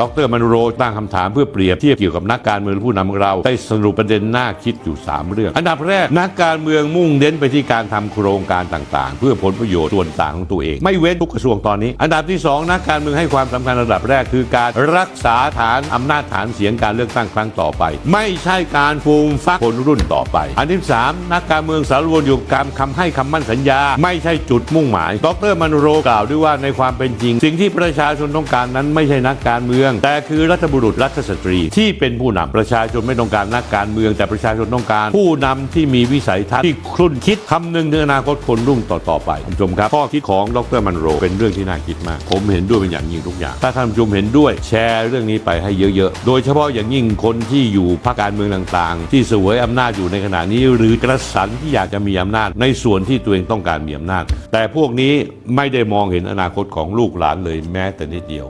ดรมนุโรตั้งคำถามเพื่อเปรียบเทียบเกี่ยวกับนักการเมืองผู้นำของเรา ได้สรุปประเด็นน่าคิดอยู่ 3 เรื่อง อันดับแรกนักการเมืองมุ่งเน้นไปที่การทำโครงการต่างๆ เพื่อผลประโยชน์ส่วนต่างของตัวเอง ไม่เว้นทุกกระทรวงตอนนี้ อันดับที่ 2 นักการเมืองให้ความสำคัญระดับแรกคือการรักษาฐานอำนาจฐานเสียงการเลือกตั้งครั้งต่อไป ไม่ใช่การฟูมฟักคนรุ่นต่อไป อันที่สามนักการเมืองสารวนอยู่กับการคำให้คำมั่นสัญญา ไม่ใช่จุดมุ่งหมาย ดรมนุโรกล่าวด้วยว่าในความเป็นจริง สิ่งที่ประชาชนต้องการนั้นไม่ใช่นักการเมืองแต่คือรัฐบุรุษรัฐสตรี ที่เป็นผู้นำประชาชนไม่ต้องการนักการเมืองแต่ประชาชนต้องการ ผู้นำที่มีวิสัยทัศน์ที่ครุ่นคิดคำนึงถึงอนาคตคนรุ่งต่อๆไปท่านผู้ชมครับข้อคิดของดรมันโรเป็นเรื่องที่น่าคิดมาก ผมเห็นด้วยเป็นอย่างยิ่งทุกอย่าง ถ้าท่านผู้ชมเห็นด้วยแชร์เรื่องนี้ไปให้เยอะๆ โดยเฉพาะอย่างยิ่งคนที่อยู่พรรคการเมืองต่างๆ ที่สวยอำนาจอยู่ในขณะนี้ หรือกระสันที่อยากจะมีอำนาจ ในส่วนที่ตัวเองต้องการมีอำนาจ แต่พวกนี้ไม่ได้มองเห็นอนาคตของลูกหลานเลยแม้แต่นิดเดียว